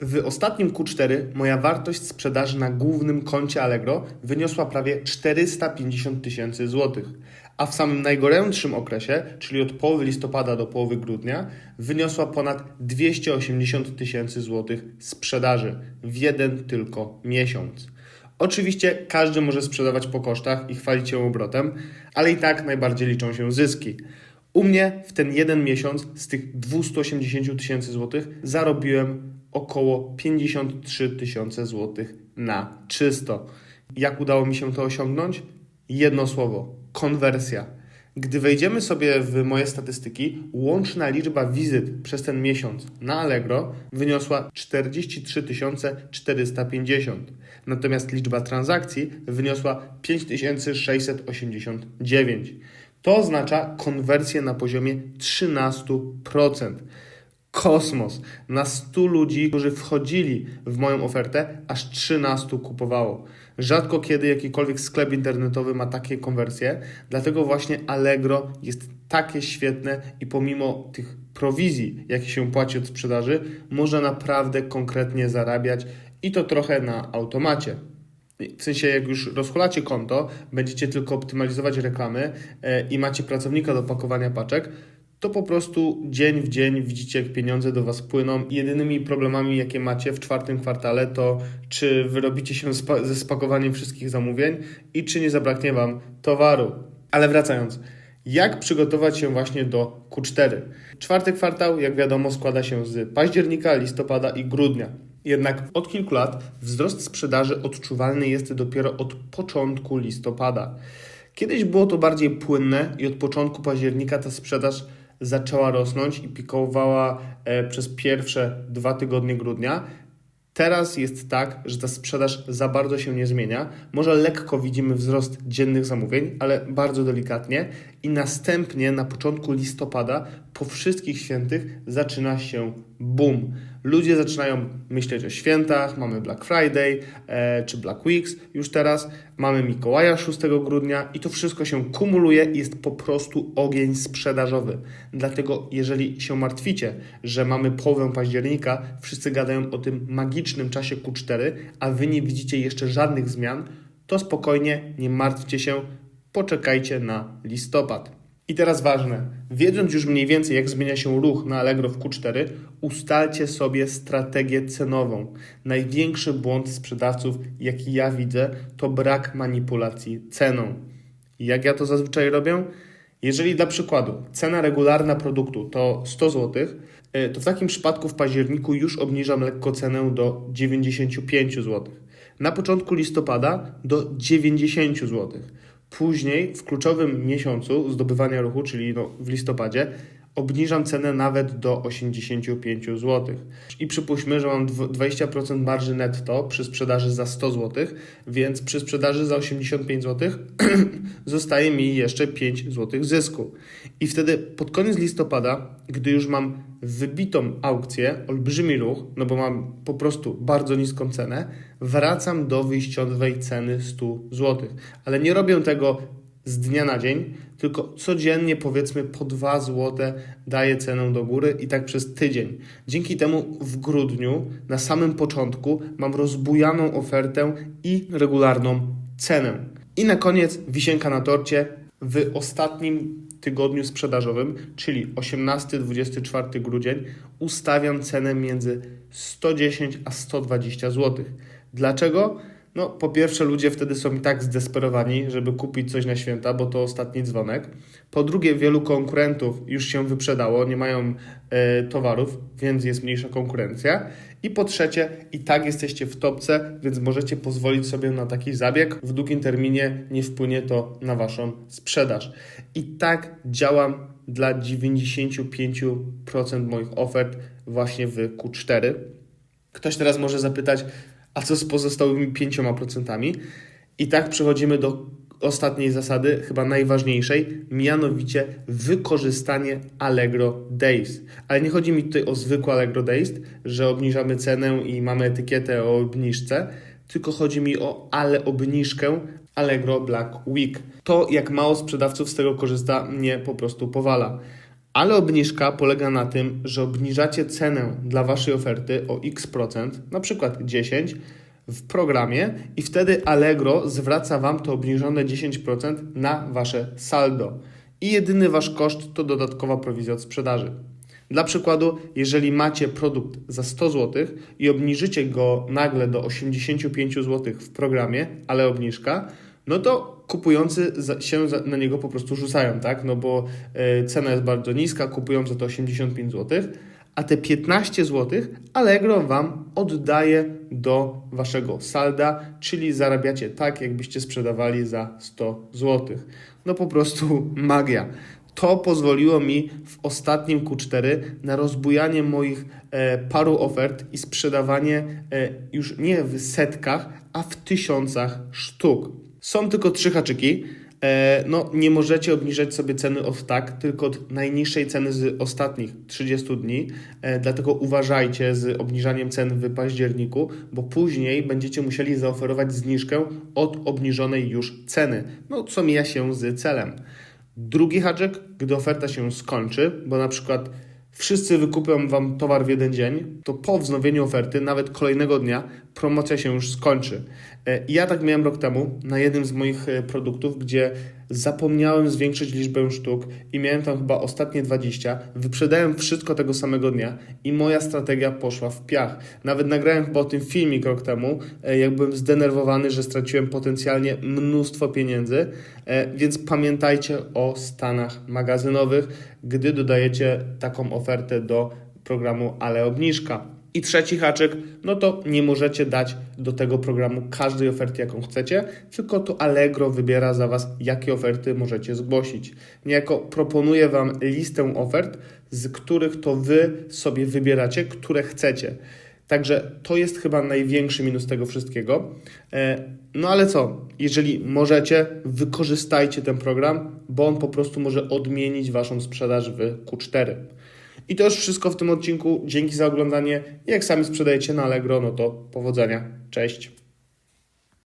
W ostatnim Q4 moja wartość sprzedaży na głównym koncie Allegro wyniosła prawie 450 tysięcy złotych, a w samym najgorętszym okresie, czyli od połowy listopada do połowy grudnia, wyniosła ponad 280 tysięcy złotych sprzedaży w jeden tylko miesiąc. Oczywiście każdy może sprzedawać po kosztach i chwalić się obrotem, ale i tak najbardziej liczą się zyski. U mnie w ten jeden miesiąc z tych 280 tysięcy złotych zarobiłem około 53 tysiące złotych na czysto. Jak udało mi się to osiągnąć? Jedno słowo: konwersja. Gdy wejdziemy sobie w moje statystyki, łączna liczba wizyt przez ten miesiąc na Allegro wyniosła 43 450, natomiast liczba transakcji wyniosła 5689. To oznacza konwersję na poziomie 13%. Kosmos. Na 100 ludzi, którzy wchodzili w moją ofertę, aż 13 kupowało. Rzadko kiedy jakikolwiek sklep internetowy ma takie konwersje, dlatego właśnie Allegro jest takie świetne i pomimo tych prowizji, jakie się płaci od sprzedaży, można naprawdę konkretnie zarabiać i to trochę na automacie. W sensie, jak już rozchulacie konto, będziecie tylko optymalizować reklamy e, i macie pracownika do pakowania paczek, to po prostu dzień w dzień widzicie, jak pieniądze do Was płyną. Jedynymi problemami, jakie macie w czwartym kwartale, to czy wyrobicie się spa- ze spakowaniem wszystkich zamówień i czy nie zabraknie Wam towaru. Ale wracając, jak przygotować się właśnie do Q4? Czwarty kwartał, jak wiadomo, składa się z października, listopada i grudnia. Jednak od kilku lat wzrost sprzedaży odczuwalny jest dopiero od początku listopada. Kiedyś było to bardziej płynne i od początku października ta sprzedaż zaczęła rosnąć i pikowała e, przez pierwsze dwa tygodnie grudnia. Teraz jest tak, że ta sprzedaż za bardzo się nie zmienia. Może lekko widzimy wzrost dziennych zamówień, ale bardzo delikatnie. I następnie na początku listopada, po wszystkich świętych, zaczyna się boom. Ludzie zaczynają myśleć o świętach, mamy Black Friday e, czy Black Weeks już teraz, mamy Mikołaja 6 grudnia i to wszystko się kumuluje i jest po prostu ogień sprzedażowy. Dlatego jeżeli się martwicie, że mamy połowę października, wszyscy gadają o tym magicznym czasie Q4, a wy nie widzicie jeszcze żadnych zmian, to spokojnie, nie martwcie się, poczekajcie na listopad. I teraz ważne, wiedząc już mniej więcej jak zmienia się ruch na Allegro w Q4, ustalcie sobie strategię cenową. Największy błąd sprzedawców, jaki ja widzę, to brak manipulacji ceną. Jak ja to zazwyczaj robię? Jeżeli dla przykładu cena regularna produktu to 100 zł, y, to w takim przypadku w październiku już obniżam lekko cenę do 95 zł. Na początku listopada do 90 zł. Później w kluczowym miesiącu zdobywania ruchu, czyli no w listopadzie, obniżam cenę nawet do 85 zł. I przypuśćmy, że mam dw- 20% marży netto przy sprzedaży za 100 zł, więc przy sprzedaży za 85 zł zostaje mi jeszcze 5 zł zysku. I wtedy pod koniec listopada, gdy już mam wybitą aukcję, olbrzymi ruch, no bo mam po prostu bardzo niską cenę, wracam do wyjściowej ceny 100 zł. Ale nie robię tego z dnia na dzień, tylko codziennie powiedzmy po 2 zł daję cenę do góry i tak przez tydzień. Dzięki temu w grudniu na samym początku mam rozbujaną ofertę i regularną cenę. I na koniec wisienka na torcie w ostatnim tygodniu sprzedażowym, czyli 18-24 grudzień, ustawiam cenę między 110 a 120 zł. Dlaczego? No, po pierwsze, ludzie wtedy są i tak zdesperowani, żeby kupić coś na święta, bo to ostatni dzwonek. Po drugie, wielu konkurentów już się wyprzedało, nie mają e, towarów, więc jest mniejsza konkurencja. I po trzecie, i tak jesteście w topce, więc możecie pozwolić sobie na taki zabieg. W długim terminie nie wpłynie to na Waszą sprzedaż. I tak działam dla 95% moich ofert właśnie w Q4. Ktoś teraz może zapytać, a co z pozostałymi 5%? I tak przechodzimy do ostatniej zasady, chyba najważniejszej, mianowicie wykorzystanie Allegro Days. Ale nie chodzi mi tutaj o zwykłe Allegro Days, że obniżamy cenę i mamy etykietę o obniżce, tylko chodzi mi o ale obniżkę Allegro Black Week. To, jak mało sprzedawców z tego korzysta, mnie po prostu powala. Ale obniżka polega na tym, że obniżacie cenę dla waszej oferty o x procent, na przykład 10 w programie i wtedy Allegro zwraca wam to obniżone 10% na wasze saldo. I jedyny wasz koszt to dodatkowa prowizja od sprzedaży. Dla przykładu, jeżeli macie produkt za 100 zł i obniżycie go nagle do 85 zł w programie, ale obniżka, no to kupujący się na niego po prostu rzucają, tak? No bo e, cena jest bardzo niska, kupują za to 85 zł, a te 15 zł Allegro Wam oddaje do Waszego salda, czyli zarabiacie tak, jakbyście sprzedawali za 100 zł. No po prostu magia. To pozwoliło mi w ostatnim Q4 na rozbujanie moich e, paru ofert i sprzedawanie e, już nie w setkach, a w tysiącach sztuk. Są tylko trzy haczyki. E, no, nie możecie obniżać sobie ceny od tak, tylko od najniższej ceny z ostatnich 30 dni. E, dlatego uważajcie z obniżaniem cen w październiku, bo później będziecie musieli zaoferować zniżkę od obniżonej już ceny. No, co mija się z celem. Drugi haczyk, gdy oferta się skończy, bo na przykład wszyscy wykupią Wam towar w jeden dzień, to po wznowieniu oferty, nawet kolejnego dnia, promocja się już skończy. E, Ja tak miałem rok temu na jednym z moich e, produktów, gdzie zapomniałem zwiększyć liczbę sztuk i miałem tam chyba ostatnie 20. Wyprzedałem wszystko tego samego dnia i moja strategia poszła w piach. Nawet nagrałem chyba o tym filmik rok temu, e, jak byłem zdenerwowany, że straciłem potencjalnie mnóstwo pieniędzy, e, więc pamiętajcie o stanach magazynowych, gdy dodajecie taką ofertę do programu Ale Obniżka. I trzeci haczyk, no to nie możecie dać do tego programu każdej oferty, jaką chcecie, tylko to Allegro wybiera za Was, jakie oferty możecie zgłosić. Niejako proponuje Wam listę ofert, z których to Wy sobie wybieracie, które chcecie. Także to jest chyba największy minus tego wszystkiego. E, No ale co, jeżeli możecie, wykorzystajcie ten program, bo on po prostu może odmienić Waszą sprzedaż w Q4. I to już wszystko w tym odcinku. Dzięki za oglądanie. Jak sami sprzedajecie na Allegro, no to powodzenia. Cześć.